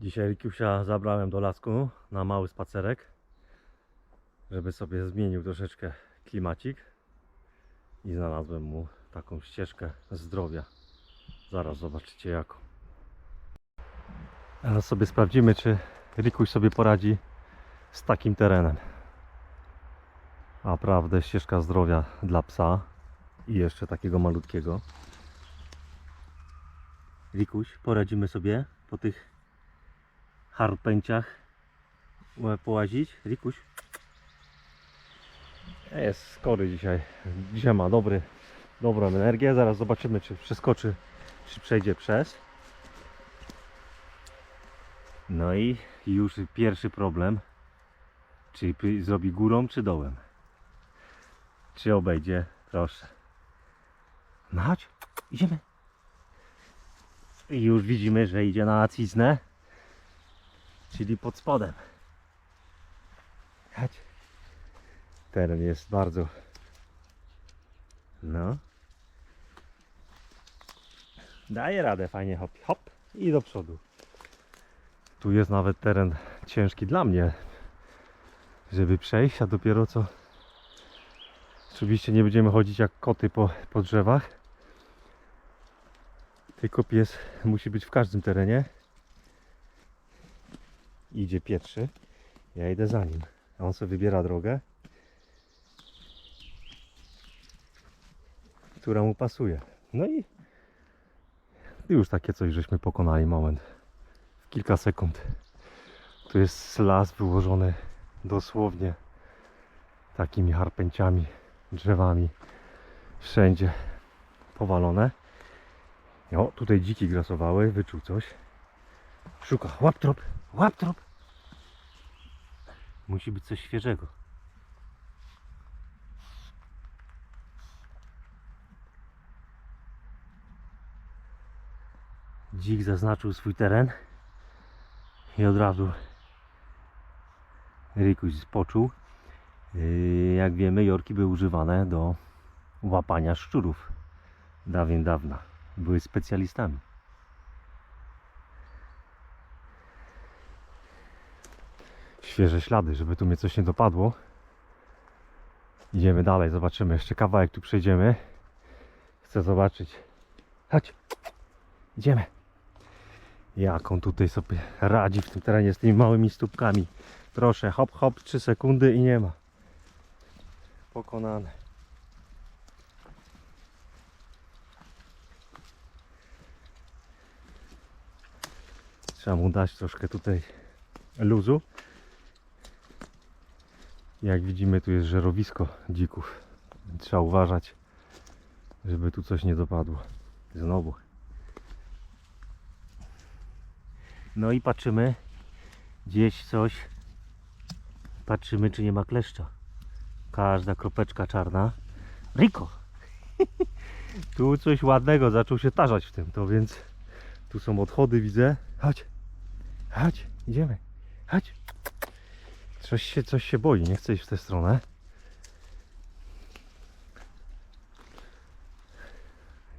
Dzisiaj Rikiusia zabrałem do lasku na mały spacerek, żeby sobie zmienił troszeczkę klimacik i znalazłem mu taką ścieżkę zdrowia. Zaraz zobaczycie jaką. Teraz sobie sprawdzimy, czy Rikuś sobie poradzi z takim terenem. Naprawdę ścieżka zdrowia dla psa i jeszcze takiego malutkiego. Rikuś, poradzimy sobie po tych harpęciach e, połazić. Rikuś jest skory dzisiaj. Dzisiaj ma dobry, dobrą energię. Zaraz zobaczymy, czy przeskoczy, czy przejdzie przez. No i już pierwszy problem. Czy zrobi górą, czy dołem? Czy obejdzie? Proszę. No chodź, idziemy. I już widzimy, że idzie na aciznę, czyli pod spodem. Chodź. Teren jest bardzo. No. Daje radę fajnie hop, hop i do przodu. Tu jest nawet teren ciężki dla mnie, żeby przejść, a dopiero co. Oczywiście nie będziemy chodzić jak koty po, po drzewach. Tylko pies musi być w każdym terenie. Idzie pierwszy. Ja idę za nim. A on sobie wybiera drogę, która mu pasuje. No i już takie coś żeśmy pokonali moment. W kilka sekund. Tu jest las wyłożony dosłownie takimi harpęciami, drzewami. Wszędzie powalone. O, tutaj dziki grasowały, wyczuł coś. Szuka, łap trop, łap trop. Musi być coś świeżego. Dzik zaznaczył swój teren i od razu Rikuś poczuł. Yy, Jak wiemy, jorki były używane do łapania szczurów dawien dawna. Były specjalistami. Świeże ślady, żeby tu mnie coś nie dopadło. Idziemy dalej, zobaczymy. Jeszcze kawałek tu przejdziemy. Chcę zobaczyć. Chodź. Idziemy. Jak on tutaj sobie radzi w tym terenie z tymi małymi stópkami. Proszę, hop, hop, 3 sekundy i nie ma. Pokonane. Trzeba mu dać troszkę tutaj luzu. Jak widzimy, tu jest żerowisko dzików. Trzeba uważać, żeby tu coś nie dopadło. Znowu. No i patrzymy. Gdzieś coś. Patrzymy, czy nie ma kleszcza. Każda kropeczka czarna. Riko! tu coś ładnego zaczął się tarzać w tym, to więc tu są odchody, widzę. Chodź. Chodź, idziemy. Chodź. Coś się, coś się boi, nie chce iść w tę stronę.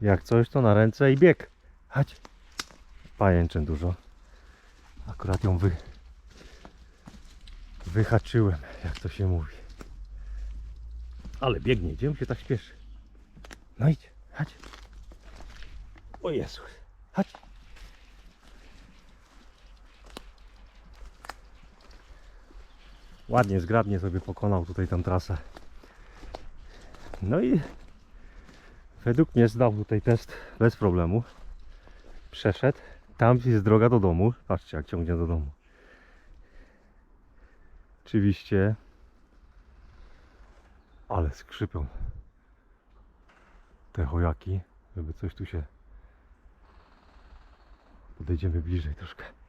Jak coś, to na ręce i bieg. Chodź. Pajęczyn dużo. Akurat ją wy... wyhaczyłem, jak to się mówi. Ale biegnie, gdzie się tak śpieszy? No idź, chodź. O Jezus, chodź. Ładnie, zgrabnie sobie pokonał tutaj tę trasę. No i według mnie zdał tutaj test bez problemu. Przeszedł. Tam jest droga do domu. Patrzcie jak ciągnie do domu. Oczywiście. Ale skrzypią te chojaki, żeby coś tu się podejdziemy bliżej troszkę.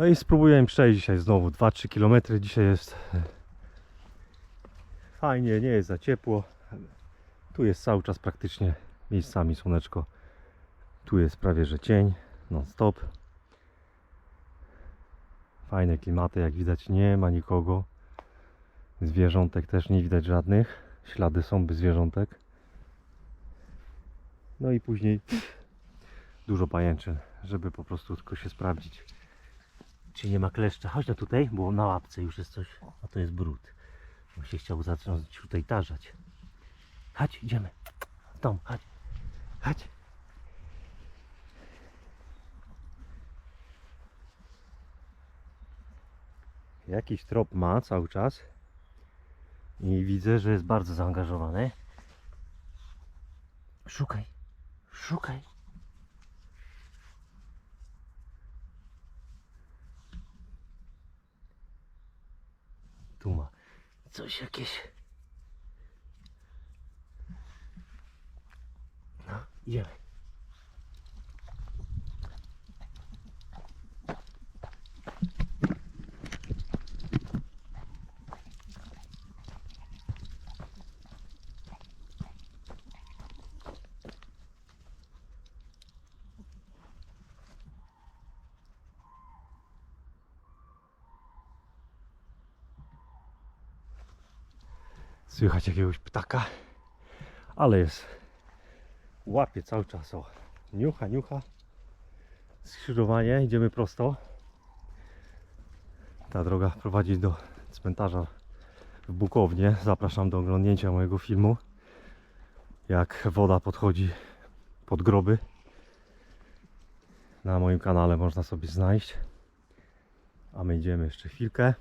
No i spróbuję przejść dzisiaj znowu 2-3 km. Dzisiaj jest e, fajnie, nie jest za ciepło. Tu jest cały czas praktycznie miejscami słoneczko. Tu jest prawie że cień, non stop. Fajne klimaty, jak widać nie ma nikogo. Zwierzątek też nie widać żadnych. Ślady są by zwierzątek. No i później dużo pajęczyn, żeby po prostu tylko się sprawdzić, czy nie ma kleszcza. Chodź no tutaj, bo na łapce już jest coś, a to jest brud. Bym się chciał zacząć tutaj tarzać. Chodź, idziemy. Tom, chodź. Chodź. Jakiś trop ma cały czas. I widzę, że jest bardzo zaangażowany. Szukaj. Szukaj. Tu ma coś jakieś. No, idziemy. Słychać jakiegoś ptaka, ale jest. Łapie cały czas. O. Niucha, niucha. Skrzyżowanie, idziemy prosto. Ta droga prowadzi do cmentarza w Bukownie. Zapraszam do oglądnięcia mojego filmu. Jak woda podchodzi pod groby. Na moim kanale można sobie znaleźć. A my idziemy jeszcze chwilkę.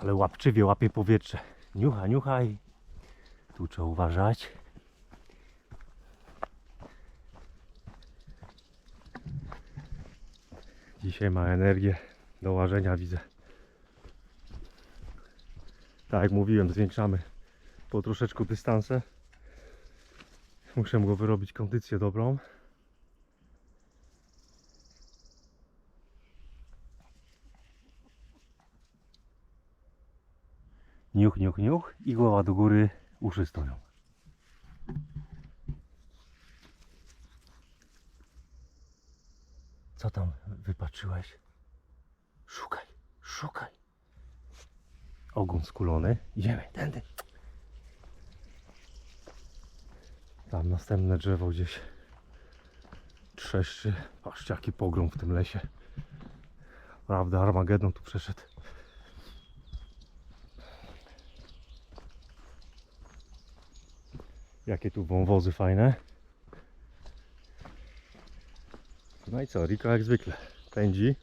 Ale łapczywie łapie powietrze. Niucha, niucha i tu trzeba uważać. Dzisiaj ma energię do łażenia, widzę. Tak jak mówiłem, zwiększamy po troszeczku dystanse. Muszę go wyrobić kondycję dobrą. Niuch, niuch, niuch i głowa do góry, uszy stoją. Co tam wypatrzyłeś? Szukaj, szukaj. Ogon skulony. Idziemy, tędy. Tam następne drzewo gdzieś trzeszczy. Patrzcie jaki pogrom w tym lesie. Prawda, Armagedon tu przeszedł. Jakie tu wąwozy fajne. No i co, Riko jak zwykle pędzi.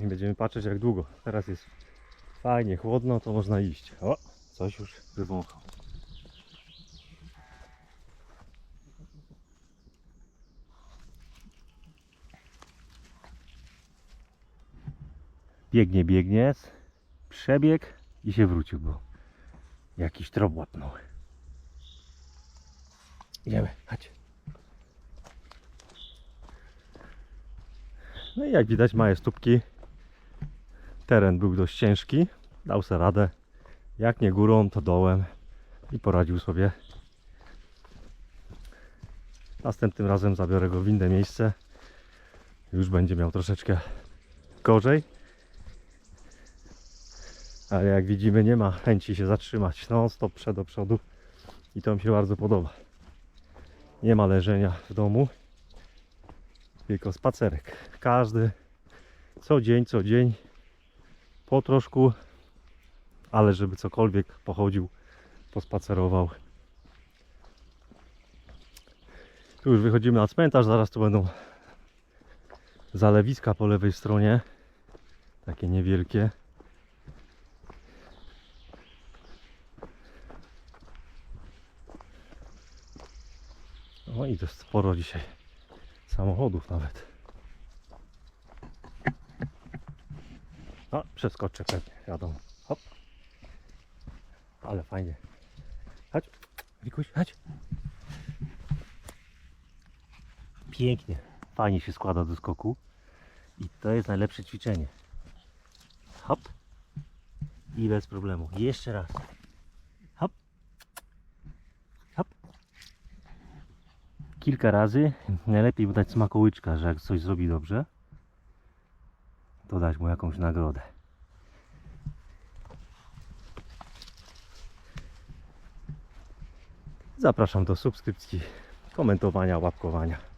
I będziemy patrzeć jak długo. Teraz jest fajnie, chłodno, to można iść. O, coś już wywąchał. Biegnie, biegnie, przebieg i się wrócił, bo jakiś trop łapnął. Idziemy, chodź. No i jak widać małe stópki. Teren był dość ciężki. Dał sobie radę. Jak nie górą, to dołem. I poradził sobie. Następnym razem zabiorę go w inne miejsce. Już będzie miał troszeczkę gorzej. Ale jak widzimy nie ma chęci się zatrzymać. No stop przed do przodu. I to mi się bardzo podoba. Nie ma leżenia w domu, tylko spacerek. Każdy, co dzień, co dzień, po troszku, ale żeby cokolwiek pochodził, pospacerował. Tu już wychodzimy na cmentarz, zaraz tu będą zalewiska po lewej stronie, takie niewielkie. No i jest sporo dzisiaj samochodów nawet. No, przeskoczę pewnie, wiadomo. Hop. Ale fajnie. Chodź, Wikuś, chodź. Pięknie. Fajnie się składa do skoku. I to jest najlepsze ćwiczenie. Hop. I bez problemu. Jeszcze raz. Hop. Hop. Kilka razy. Najlepiej dać smakołyczka, że jak coś zrobi dobrze, to dać mu jakąś nagrodę. Zapraszam do subskrypcji, komentowania, łapkowania.